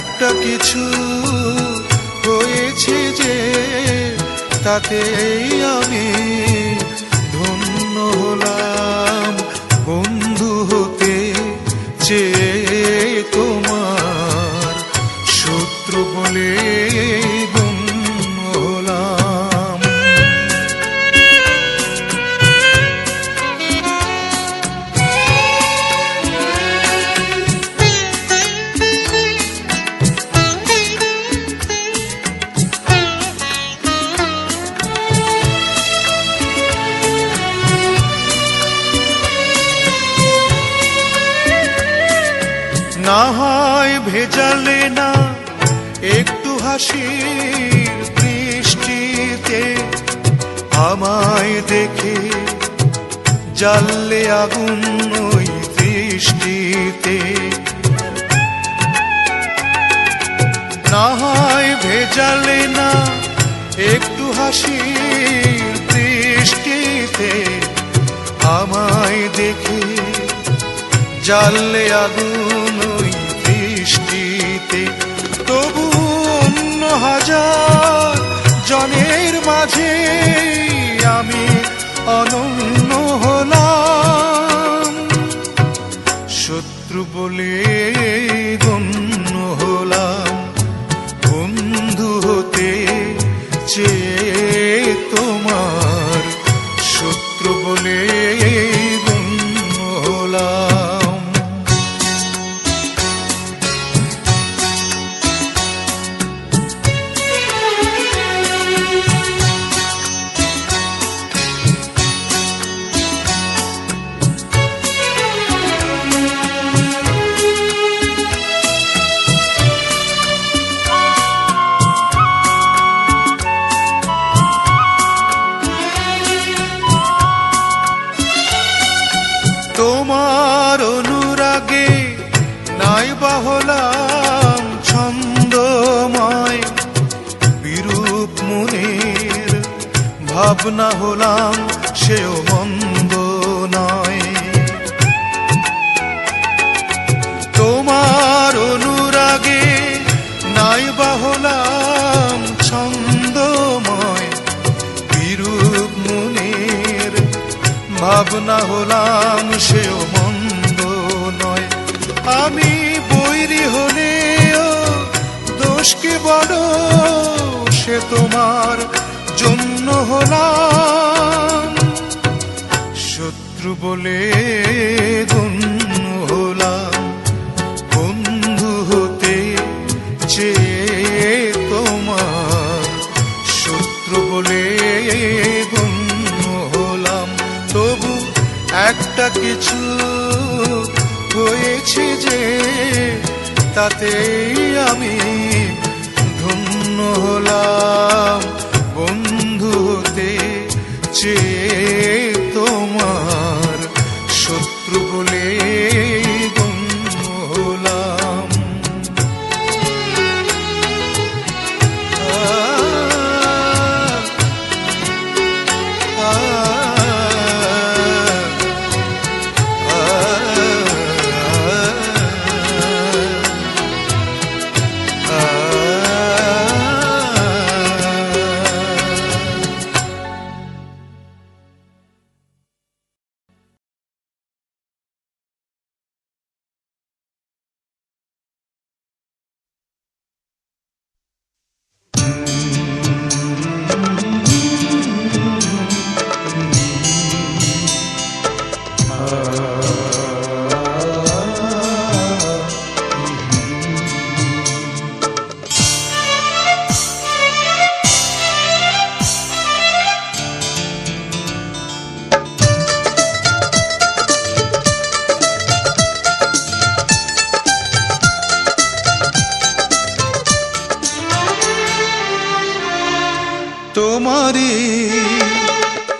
একটা কিছু হয়েছে যে তাতে আমি জানলে আগুন ওই দৃষ্টিতে। না হয় ভেজালে না, একটু হাসির দৃষ্টিতে। আমায় দেখে জানলে আগুন ওই দৃষ্টিতে। তবু অন্য হাজার জনের মাঝে আমি অনন্য হলাম। শত্রু বলে গণ্য হলাম। বন্ধু হতে চেয়ে তোমার ভাবনা হলাম, সেও মন্দ নয়। তোমার অনুরাগে নাই বা হলাম ছন্দময়, বিরূপ মনের। ভাবনা হলাম, সেও মন্দ নয়। আমি বৈরী হলেও দোষকে বড়, সে তোমার হলাম শত্রু বলে গণ্য হলাম বন্ধু হতে চেয়ে তোমার শত্রু বলে গণ্য হলাম। তবু একটা কিছু হয়েছে যে তাতেই আমি ধন্য হলাম। চেয়ে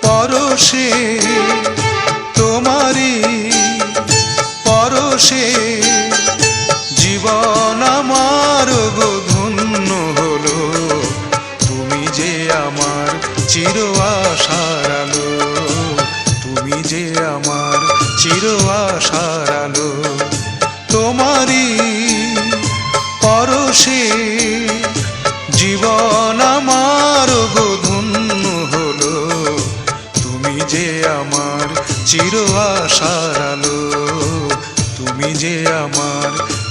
পরশে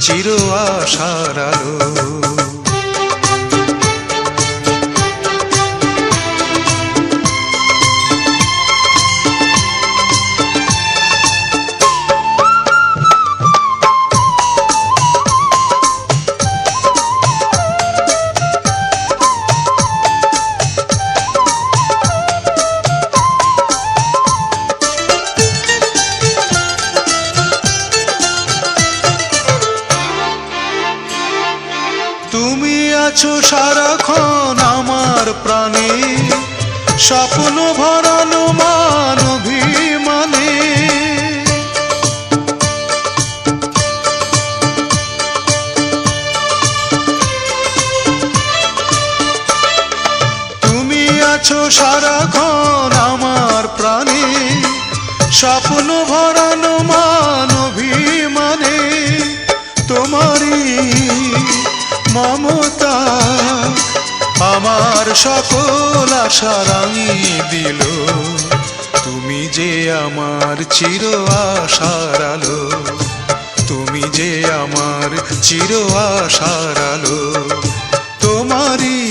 চির আশার আলো। আছো সারাক্ষণ আমার প্রাণে, স্বপ্ন ভরানো মান অভিমানে, তোমারই মমতা আমার সকল আশা রাঙিয়ে দিল। তুমি যে আমার চির আশার আলো, তুমি যে আমার চির আশার আলো, তোমারই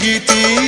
গীতি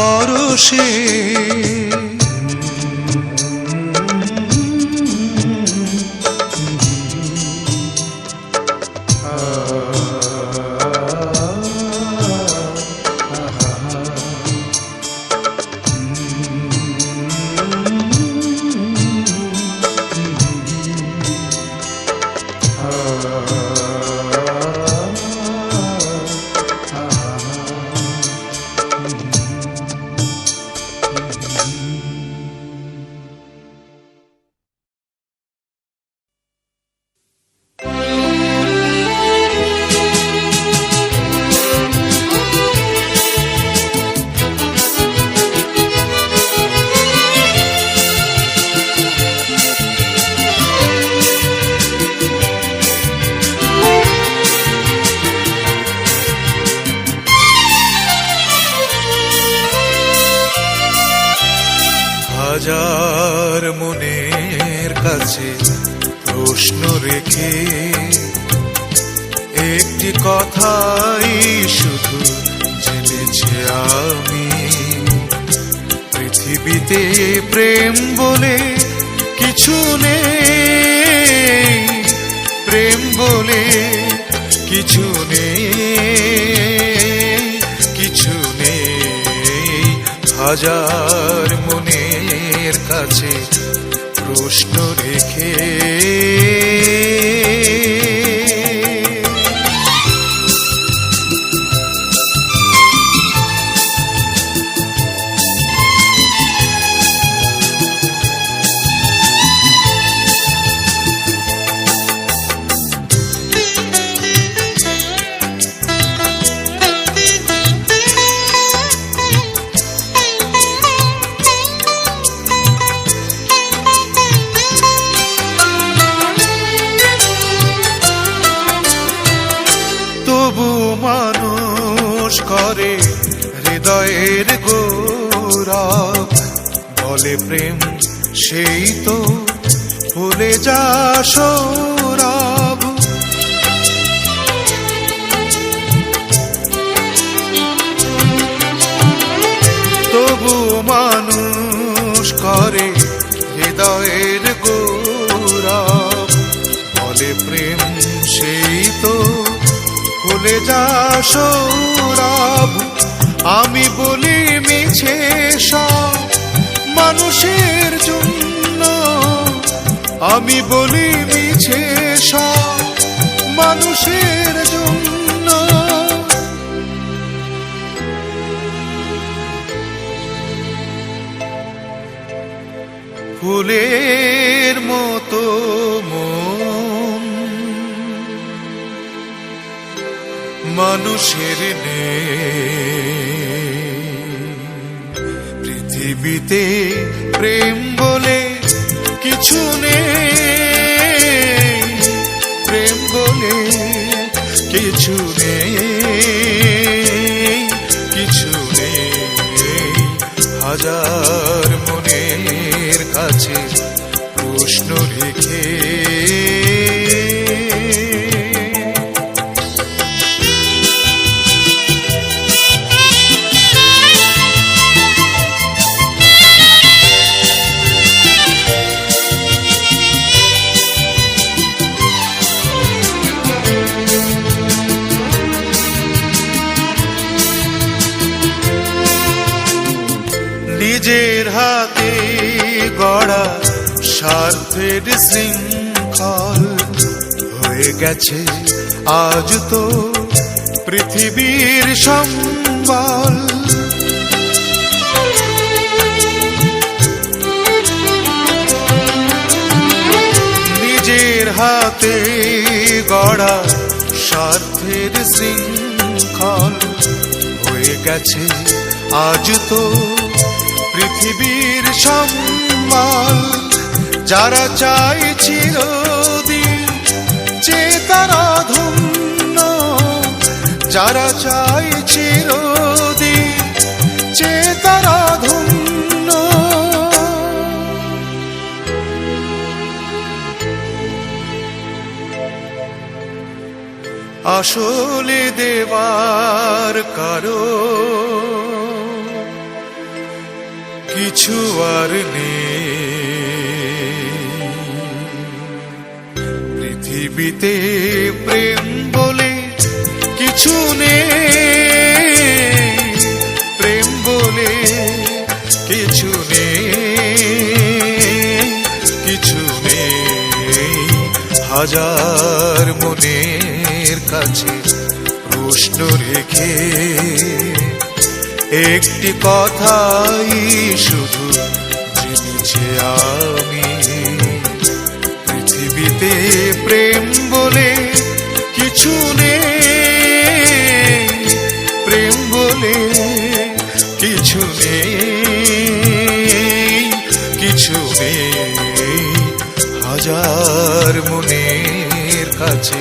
পরশে। পৃথিবীতে প্রেম বলে কিছু নেই। প্রেম বলে কিছু নেই কিছু নেই। হাজার মনের কাছে প্রশ্ন রেখে করে হৃদয়ের গৌরব। বলে প্রেম সেই তো ভুলে যা সৌরভ। ভুলে যা সৌরভ, আমি বলি মিছে সব মানুষের জন্য। আমি বলি মিছে সব মানুষের জন্য। ফুলের মানুষের নেই। পৃথিবীতে প্রেম বলে কিছু নেই। প্রেম বলে কিছু নেই। কিছু নেই। হাজার মনের কাছে প্রশ্ন রেখে স্বার্থের শৃঙ্খল হয়ে গেছে আজ তো পৃথিবীর সম্বল। নিজের হাতে গড়া স্বার্থের শৃঙ্খল হয়ে গেছে আজ তো পৃথিবীর সম্মান যারা চাই চিরদিন যে তারা ধন্য, যারা চাই চিরদিন যে তারা ধন্য। আসলে দেবার কারও কিছু আর নেই। পৃথিবীতে প্রেম বলে কিছু নেই। প্রেম বলে কিছু নেই। কিছু নেই। হাজার মনের কাছে প্রশ্ন রেখে একটি কথাই শুধু জেনেছে আমি। পৃথিবীতে প্রেম বলে কিছু নেই, প্রেম বলে কিছু নেই কিছু নেই। হাজার মনের কাছে